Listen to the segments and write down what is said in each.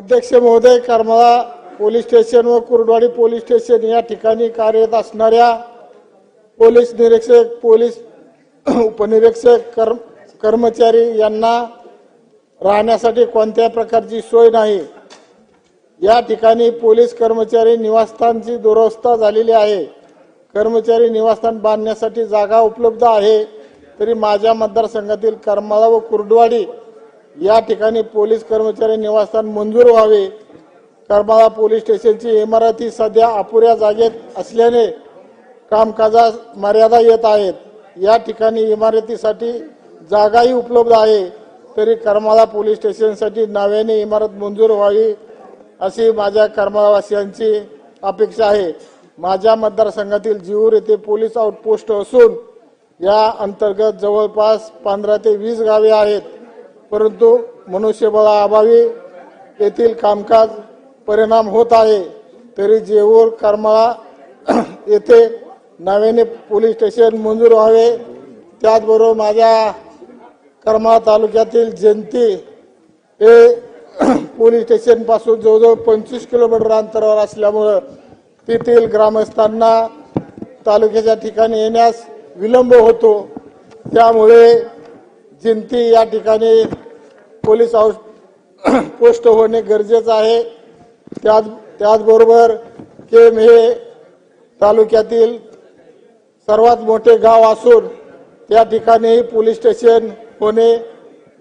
अध्यक्ष महोदय Karmala police station व कुर्डवाडी पोलीस स्टेशन या ठिकाणी कार्यरत असणाऱ्या पोलीस निरीक्षक पोलीस उपनिरीक्षक कर्म कर्मचारी यांना राहण्यासाठी कोणत्या प्रकारची सोय नाही. या ठिकाणी पोलीस कर्मचारी निवासस्थानची दुरवस्था झालेली आहे. कर्मचारी निवासस्थान बांधण्यासाठी जागा उपलब्ध आहे. तरी माझ्या मतदारसंघातील करमाळा व कुर्डवाडी या ठिकाणी पोलीस कर्मचारी निवासस्थान मंजूर व्हावे. करमाळा पोलीस स्टेशनची इमारती सध्या अपुऱ्या जागेत असल्याने कामकाजास मर्यादा येत आहेत. या ठिकाणी इमारतीसाठी जागाही उपलब्ध आहे. तरी करमाळा पोलीस स्टेशनसाठी नव्याने इमारत मंजूर व्हावी अशी माझ्या करमाळावासियांची अपेक्षा आहे. माझ्या मतदारसंघातील जीवूर येथे पोलीस आउटपोस्ट असून या अंतर्गत जवळपास पंधरा ते वीस गावे आहेत. परंतु मनुष्यबळाअभावी येथील कामकाज परिणाम होत आहे. तरी जेऊर करमाळा येथे नव्याने पोलीस स्टेशन मंजूर व्हावे. त्याचबरोबर माझ्या करमाळा तालुक्यातील जयंती हे पोलीस स्टेशनपासून जवळजवळ पंचवीस किलोमीटर अंतरावर असल्यामुळं तेथील ग्रामस्थांना तालुक्याच्या ठिकाणी येण्यास विलंब होतो. त्यामुळे जिंती या ठिकाणी पोलीस हाऊस पोस्ट होणे गरजेचं आहे. त्याच त्याचबरोबर केम हे तालुक्यातील सर्वात मोठे गाव असून त्या ठिकाणी पोलीस स्टेशन होणे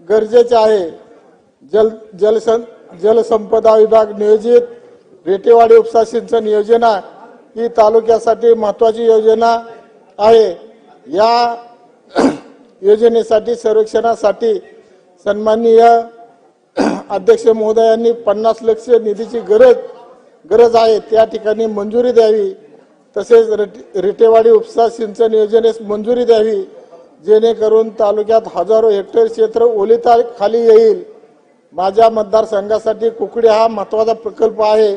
गरजेचे आहे. जल जलसं जलसंपदा विभाग नियोजित रेटेवाडी उपसा सिंचन योजना ही तालुक्यासाठी महत्वाची योजना आहे. या योजनेसाठी सर्वेक्षणासाठी सन्माननीय अध्यक्ष महोदयांनी पन्नास लक्ष निधीची गरज गरज आहे त्या ठिकाणी मंजुरी द्यावी. तसेच रट- रिटेवाडी उपसा सिंचन योजनेस मंजुरी द्यावी जेणेकरून तालुक्यात हजारो हेक्टर क्षेत्र ओलिता खाली येईल. माझ्या मतदारसंघासाठी कुकडी हा महत्त्वाचा प्रकल्प आहे.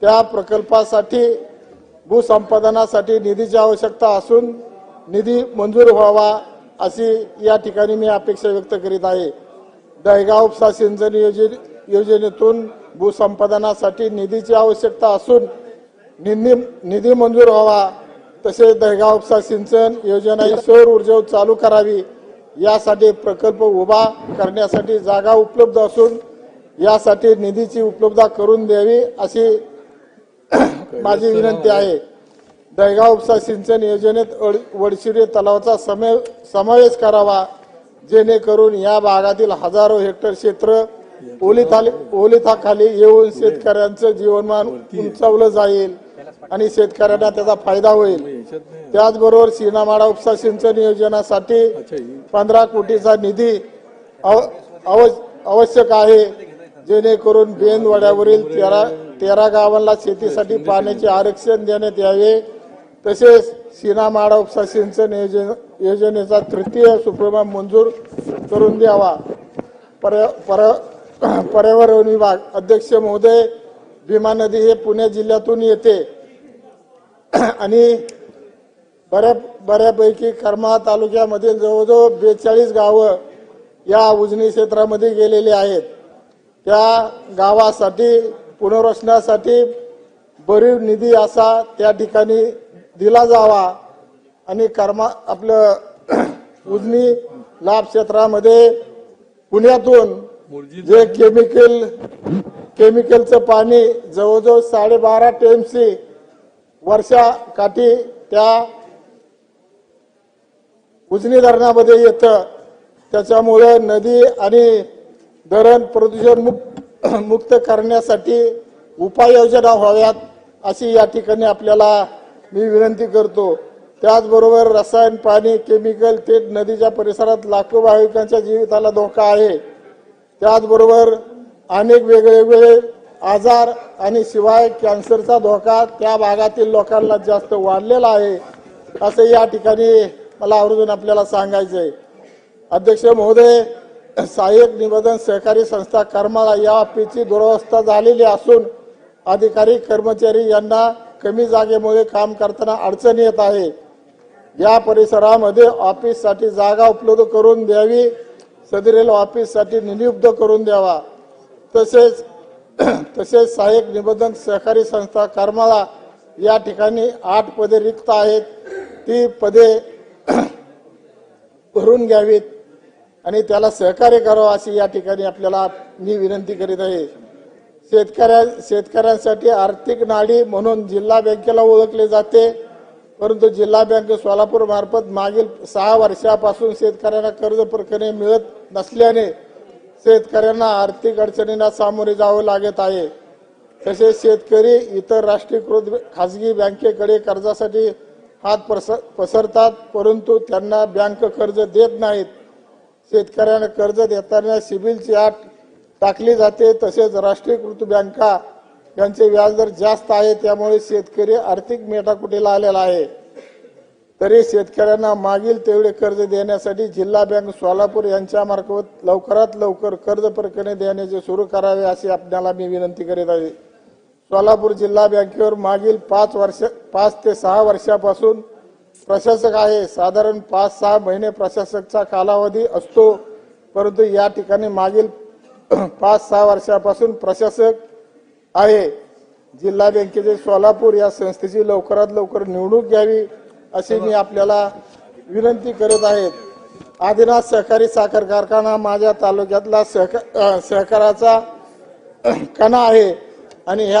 त्या प्रकल्पासाठी भूसंपादनासाठी निधीची आवश्यकता असून निधी मंजूर व्हावा. अशी या ठिकाणी मी अपेक्षा व्यक्त करीत आहे. दहगाव उपसा सिंचन योजने योजनेतून भूसंपादनासाठी निधीची आवश्यकता असून निधी निधी मंजूर व्हावा. तसेच दहगाव उपसा सिंचन योजना ही सौर ऊर्जा चालू करावी. यासाठी प्रकल्प उभा करण्यासाठी जागा उपलब्ध असून यासाठी निधीची उपलब्धता करून द्यावी अशी माझी विनंती आहे. दहेगाव उपसा सिंचन योजनेत अड- वडशिरे तलावाचा समे समावेश करावा जेणेकरून या भागातील हजारो हेक्टर क्षेत्र ओलिताली ओलिथाखाली येऊन शेतकऱ्यांचं जीवनमान उंचावलं जाईल आणि शेतकऱ्यांना त्याचा फायदा होईल. त्याचबरोबर सीनामाडा उपसा सिंचन योजनासाठी पंधरा कोटीचा निधी अव अव आवश्यक आहे जेणेकरून बेंदवाड्यावरील तेरा तेरा गावांना शेतीसाठी पाण्याचे आरक्षण देण्यात यावे. तसेच सीनामाडा उपसा सिंचन योजने योजनेचा तृतीय सुप्रमा मंजूर करून द्यावा. पर्या पर्या- पर्यावरण विभाग अध्यक्ष महोदय भीमा नदी हे पुणे जिल्ह्यातून येते. आणि बऱ्या बऱ्यापैकी करमाळा तालुक्यामध्ये जवळजवळ बेचाळीस गावं या उजनी क्षेत्रामध्ये गेलेली आहेत. त्या गावासाठी पुनर्वसनासाठी भरीव निधी असा त्या ठिकाणी दिला जावा आणि कर्मा आपलं उजनी लाभ क्षेत्रामध्ये पुण्यातून जे केमिकल केमिकलचं पाणी जवळजवळ साडेबारा टीएमसी वर्षा काठी त्या उजनी धरणामध्ये येतं. त्याच्यामुळे नदी आणि धरण प्रदूषण मुक्त मुक्त करण्यासाठी उपाययोजना व्हाव्यात अशी या ठिकाणी आपल्याला मी विनंती करतो त्याचबरोबर रसायन पाणी केमिकल ते नदीच्या परिसरात लाखो भाविकांच्या जीविताला धोका आहे. त्याचबरोबर अनेक वेगवेगळे आजार आणि शिवाय कॅन्सरचा धोका त्या भागातील लोकांना जास्त वाढलेला आहे असं या ठिकाणी मला आवर्जून आपल्याला सांगायचं आहे अध्यक्ष महोदय सहाय्यक निवेदन सहकारी संस्था कर्माला या पीची दुरवस्था झालेली असून अधिकारी कर्मचारी यांना कमी जागेमुळे काम करताना अडचण येत आहे. या परिसरामध्ये ऑफिससाठी जागा उपलब्ध करून द्यावी सदरेल ऑफिससाठी निधी करून द्यावा. तसेच तसेच सहाय्यक निबंधक सहकारी संस्था करमाळा या ठिकाणी आठ पदे रिक्त आहेत. ती पदे भरून घ्यावीत आणि त्याला सहकार्य करावं अशी या ठिकाणी आपल्याला मी विनंती करीत आहे. शेतकऱ्या शेतकऱ्यांसाठी आर्थिक नाडी म्हणून जिल्हा बँकेला ओळखले जाते. परंतु जिल्हा बँक सोलापूर मार्फत मागील सहा वर्षापासून शेतकऱ्यांना कर्ज प्रकरणे मिळत नसल्याने शेतकऱ्यांना आर्थिक अडचणींना सामोरे जावं लागत आहे. तसेच शेतकरी इतर राष्ट्रीयकृत खाजगी बँकेकडे कर्जासाठी हात पस पसरतात परंतु त्यांना बँक कर्ज देत नाहीत. शेतकऱ्यांना कर्ज देताना सिबिलची आठ टाकली जाते तसेच राष्ट्रीयकृत बँका यांचे व्याजदर जास्त आहे त्यामुळे शेतकरी आर्थिक मेटाकुटीला आलेला आहे. तरी शेतकऱ्यांना मागील तेवढे कर्ज देण्यासाठी जिल्हा बँक सोलापूर यांच्यामार्फत लवकरात लवकर कर्ज प्रकरणे देण्याचे सुरू करावे अशी आपल्याला मी विनंती करीत आहे. सोलापूर जिल्हा बँकेवर मागील पाच वर्ष पाच ते सहा वर्षापासून प्रशासक आहे. साधारण पाच सहा महिने प्रशासकचा कालावधी असतो परंतु या ठिकाणी मागील पाच सहा वर्षापासून प्रशासक आहे. जिल्हा बँकेचे सोलापूर या संस्थेची लवकरात लवकर निवडणूक घ्यावी अशी मी आपल्याला विनंती करत आहे आदिनाथ सहकारी साखर कारखाना माझ्या तालुक्यातला सहका सहकाराचा कणा आहे आणि ह्या